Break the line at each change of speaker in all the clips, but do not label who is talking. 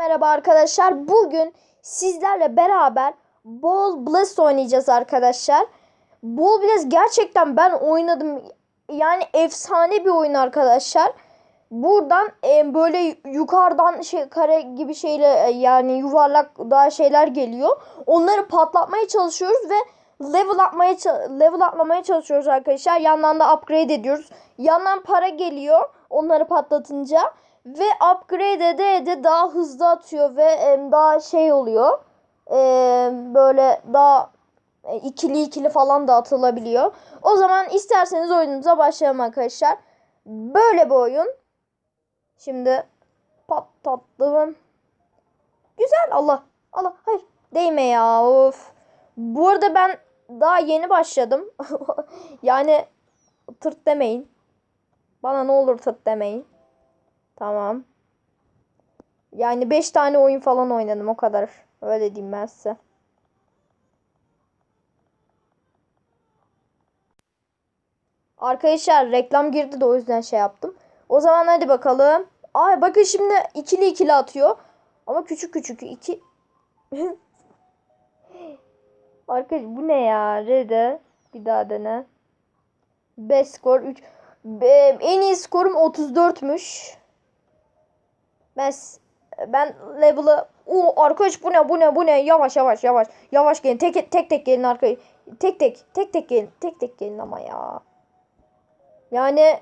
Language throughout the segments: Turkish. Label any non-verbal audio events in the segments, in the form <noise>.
Merhaba arkadaşlar. Bugün sizlerle beraber Ball Blast oynayacağız arkadaşlar. Ball Blast gerçekten ben oynadım. Yani efsane bir oyun arkadaşlar. Buradan e, böyle yukarıdan şey kare gibi şeyle e, yani yuvarlak daha şeyler geliyor. Onları patlatmaya çalışıyoruz ve level atmaya level atlamaya çalışıyoruz arkadaşlar. Yandan da upgrade ediyoruz. Yandan para geliyor onları patlatınca ve upgrade ede ede daha hızlı atıyor ve daha şey oluyor. Böyle daha e, ikili ikili falan da atılabiliyor. O zaman isterseniz oyunumuza başlayalım arkadaşlar. Böyle bir oyun. Şimdi patlattım. Güzel Allah. Allah hayır değme ya of. Bu arada ben daha yeni başladım. <laughs> yani tırt demeyin. Bana ne olur tırt demeyin. Tamam. Yani 5 tane oyun falan oynadım o kadar. Öyle diyeyim ben size. Arkadaşlar reklam girdi de o yüzden şey yaptım. O zaman hadi bakalım. Ay bakın şimdi ikili ikili atıyor. Ama küçük küçük iki. <laughs> Arkadaş bu ne ya? Rede. Bir daha dene. Best skor 3. En iyi skorum 34'müş. Ben ben level'ı o arkadaş bu ne bu ne bu ne? Yavaş yavaş yavaş. Yavaş gelin. Tek tek tek gelin arkadaş tek tek tek tek gelin. Tek tek gelin ama ya. Yani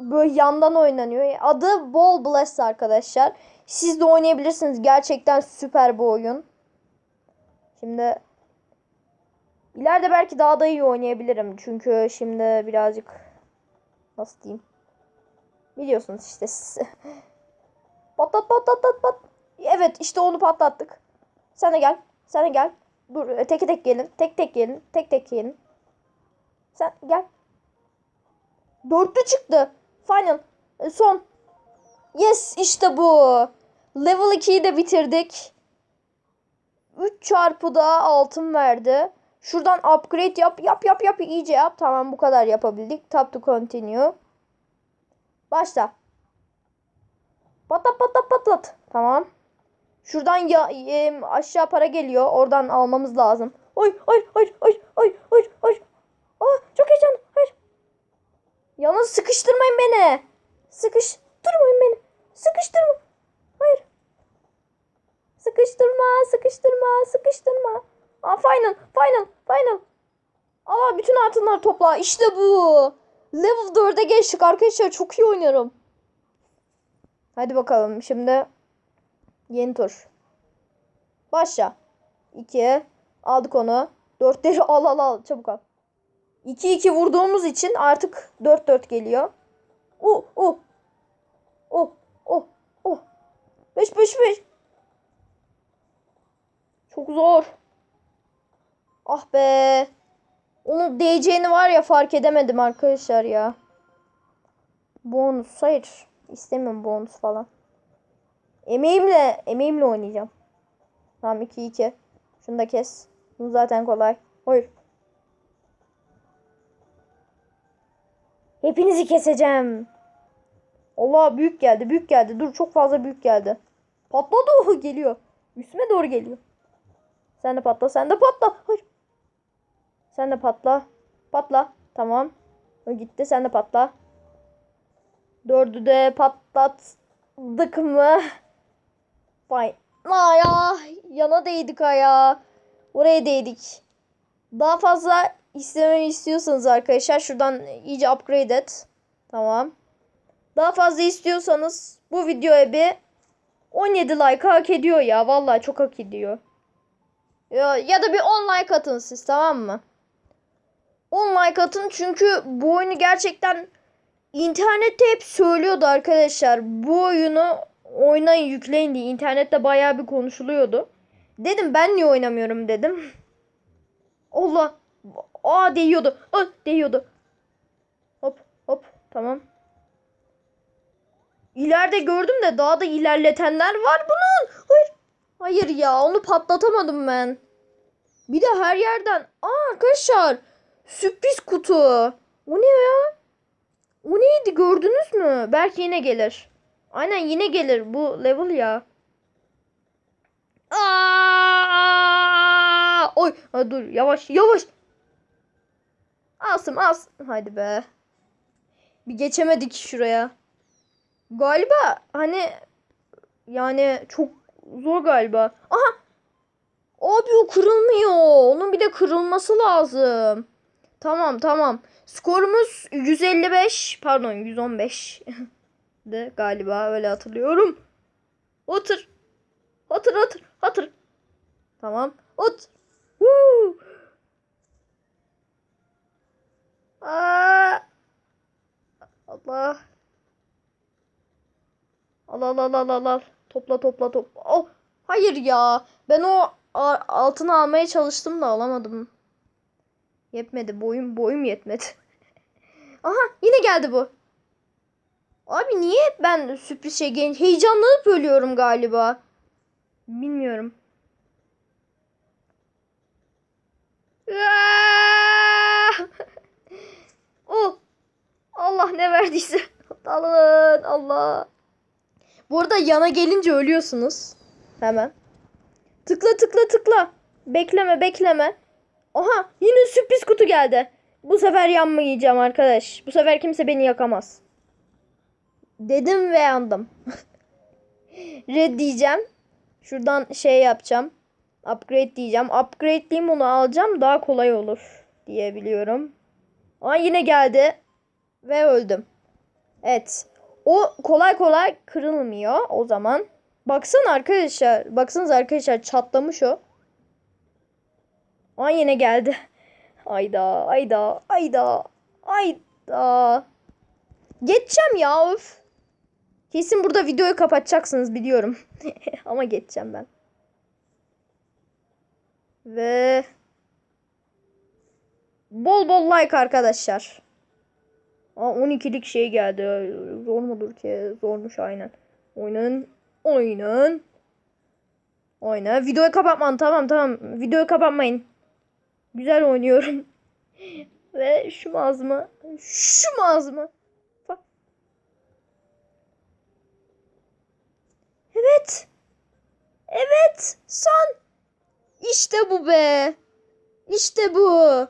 böyle yandan oynanıyor. Adı Ball Blast arkadaşlar. Siz de oynayabilirsiniz. Gerçekten süper bir oyun. Şimdi ileride belki daha da iyi oynayabilirim. Çünkü şimdi birazcık nasıl diyeyim? Biliyorsunuz işte. <laughs> Patlat patlat patlat pat. Evet işte onu patlattık. Sen de gel. Sen de gel. Dur e, tek tek gelin. Tek tek gelin. Tek tek gelin. Sen gel. Dörtlü çıktı. Final. E, son. Yes işte bu. Level 2'yi de bitirdik. 3 çarpı da altın verdi. Şuradan upgrade yap. Yap yap yap. iyice yap. Tamam bu kadar yapabildik. Tap to continue. Başla. Patlat patlat patlat. Tamam. Şuradan ya em, aşağı para geliyor. Oradan almamız lazım. Oy oy oy oy oy oy oy. Aa çok heyecanlı. Hayır. Yalnız sıkıştırmayın beni. Sıkıştırmayın beni. Sıkıştırma. Hayır. Sıkıştırma, sıkıştırma, sıkıştırma. Aa final, final, final. Aa bütün altınları topla. İşte bu. Level 4'e geçtik arkadaşlar. Çok iyi oynuyorum. Hadi bakalım şimdi yeni tur. Başla. 2 aldık onu. 4'leri al al al çabuk al. 2 2 vurduğumuz için artık 4 4 geliyor. Oh oh. Oh oh oh. 5 5 5. Çok zor. Ah be. Onu değeceğini var ya fark edemedim arkadaşlar ya. Bonus hayır. İstemiyorum bonus falan. Emeğimle, emeğimle oynayacağım. Tamam 2 2. Şunu da kes. Bu zaten kolay. Hayır. Hepinizi keseceğim. Allah büyük geldi, büyük geldi. Dur çok fazla büyük geldi. Patladı o geliyor. Üstüme doğru geliyor. Sen de patla, sen de patla. Hayır. Sen de patla. Patla. Tamam. O gitti, sen de patla. Dördü de patlattık mı? Vay. Aa ya. Yana değdik ya. Oraya değdik. Daha fazla istememi istiyorsanız arkadaşlar şuradan iyice upgrade et. Tamam. Daha fazla istiyorsanız bu videoya bir 17 like hak ediyor ya. Vallahi çok hak ediyor. Ya, ya da bir 10 like atın siz tamam mı? 10 like atın çünkü bu oyunu gerçekten İnternette hep söylüyordu arkadaşlar. Bu oyunu oynayın yükleyin diye. İnternette bayağı bir konuşuluyordu. Dedim ben niye oynamıyorum dedim. <laughs> Allah. Aa değiyordu. Aa değiyordu. Hop hop tamam. İleride gördüm de daha da ilerletenler var bunun. Hayır. Hayır ya onu patlatamadım ben. Bir de her yerden. Aa arkadaşlar. Sürpriz kutu. O ne ya? O neydi gördünüz mü? Belki yine gelir. Aynen yine gelir bu level ya. Aa! Oy, ha, dur yavaş yavaş. Asım as. Hadi be. Bir geçemedik şuraya. Galiba hani yani çok zor galiba. Aha. Abi o kırılmıyor. Onun bir de kırılması lazım. Tamam tamam. Skorumuz 155 pardon 115 <laughs> de galiba öyle hatırlıyorum. Otur. Otur otur otur. Tamam. Ot. Woo. Aa. Allah. Al al al al al al. Topla topla topla. Oh. Hayır ya. Ben o altını almaya çalıştım da alamadım. Yetmedi. Boyum boyum yetmedi. <laughs> Aha yine geldi bu. Abi niye ben sürpriz şey genç heyecanlanıp ölüyorum galiba. Bilmiyorum. <laughs> Oh. Allah ne verdiyse. <laughs> Alın Allah. Bu arada yana gelince ölüyorsunuz. Hemen. Tıkla tıkla tıkla. Bekleme bekleme. Aha yine sürpriz kutu geldi. Bu sefer yanmayacağım arkadaş. Bu sefer kimse beni yakamaz. Dedim ve yandım. <laughs> Red diyeceğim. Şuradan şey yapacağım. Upgrade diyeceğim. Upgrade diyeyim onu alacağım. Daha kolay olur diye biliyorum. Ama yine geldi. Ve öldüm. Evet. O kolay kolay kırılmıyor o zaman. Baksana arkadaşlar. Baksanız arkadaşlar çatlamış o. Aa yine geldi. Ayda, ayda, ayda, ayda. Geçeceğim ya öf. Kesin burada videoyu kapatacaksınız biliyorum. <laughs> Ama geçeceğim ben. Ve bol bol like arkadaşlar. Aa 12'lik şey geldi. Zor mudur ki? Zormuş aynen. Oynayın. Oynayın. Oyna. Videoyu kapatman. Tamam tamam. Videoyu kapatmayın. Güzel oynuyorum. <laughs> Ve şu mağazımı. Şu mağazımı. Bak. Evet. Evet. Son. İşte bu be. İşte bu.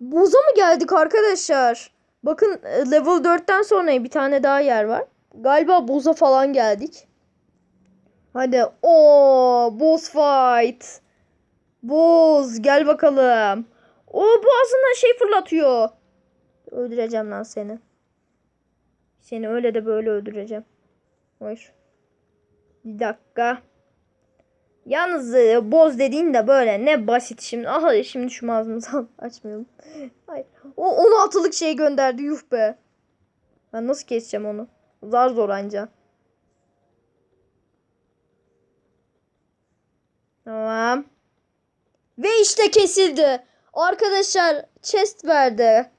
Buza mı geldik arkadaşlar? Bakın e, level 4'ten sonra bir tane daha yer var. Galiba boza falan geldik. Hadi. O boss fight. Boz gel bakalım. O boğazından şey fırlatıyor. Öldüreceğim lan seni. Seni öyle de böyle öldüreceğim. Hayır. Bir dakika. Yalnız e, boz dediğin de böyle ne basit şimdi. Aha şimdi şu mağazamızı <laughs> açmayalım. Hayır. O 16'lık şey gönderdi yuh be. Ben nasıl keseceğim onu? Zar zor anca. Tamam. Ve işte kesildi. Arkadaşlar chest verdi.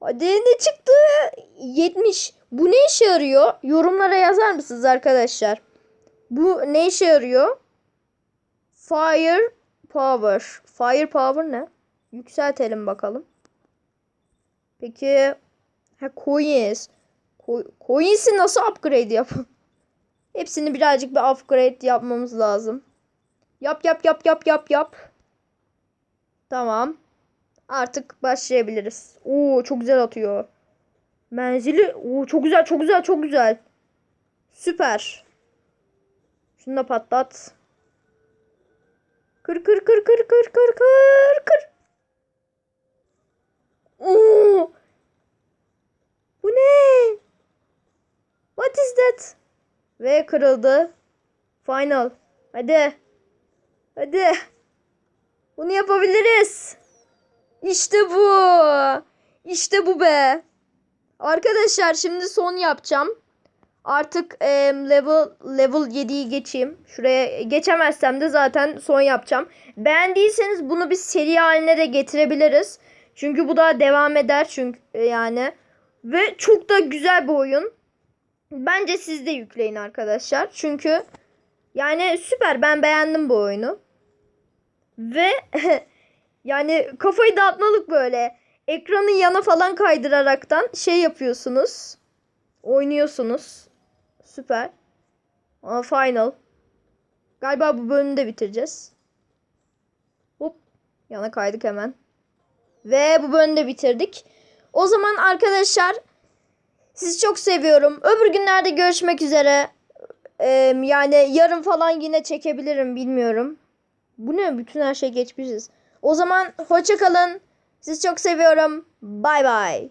Hadi çıktı? 70. Bu ne işe yarıyor? Yorumlara yazar mısınız arkadaşlar? Bu ne işe yarıyor? Fire power. Fire power ne? Yükseltelim bakalım. Peki ha coins. Co- Coins'i nasıl upgrade yap? Hepsini birazcık bir upgrade yapmamız lazım. Yap yap yap yap yap yap. Tamam. Artık başlayabiliriz. Oo çok güzel atıyor. Menzili oo çok güzel çok güzel çok güzel. Süper. Şunu da patlat. Kır kır kır kır kır kır kır kır. Oo. Bu ne? What is that? Ve kırıldı. Final. Hadi. Hadi. Bunu yapabiliriz. İşte bu. İşte bu be. Arkadaşlar şimdi son yapacağım. Artık e, level level 7'yi geçeyim. Şuraya geçemezsem de zaten son yapacağım. Beğendiyseniz bunu bir seri haline de getirebiliriz. Çünkü bu daha devam eder çünkü e, yani. Ve çok da güzel bir oyun. Bence siz de yükleyin arkadaşlar. Çünkü yani süper ben beğendim bu oyunu. Ve <laughs> yani kafayı dağıtmalık böyle. Ekranı yana falan kaydıraraktan şey yapıyorsunuz. Oynuyorsunuz. Süper. Aa, final. Galiba bu bölümü de bitireceğiz. Hop. Yana kaydık hemen. Ve bu bölümü de bitirdik. O zaman arkadaşlar sizi çok seviyorum. Öbür günlerde görüşmek üzere. Ee, yani yarın falan yine çekebilirim bilmiyorum. Bu ne? Bütün her şey geçmişiz. O zaman hoşça kalın. Sizi çok seviyorum. Bay bay.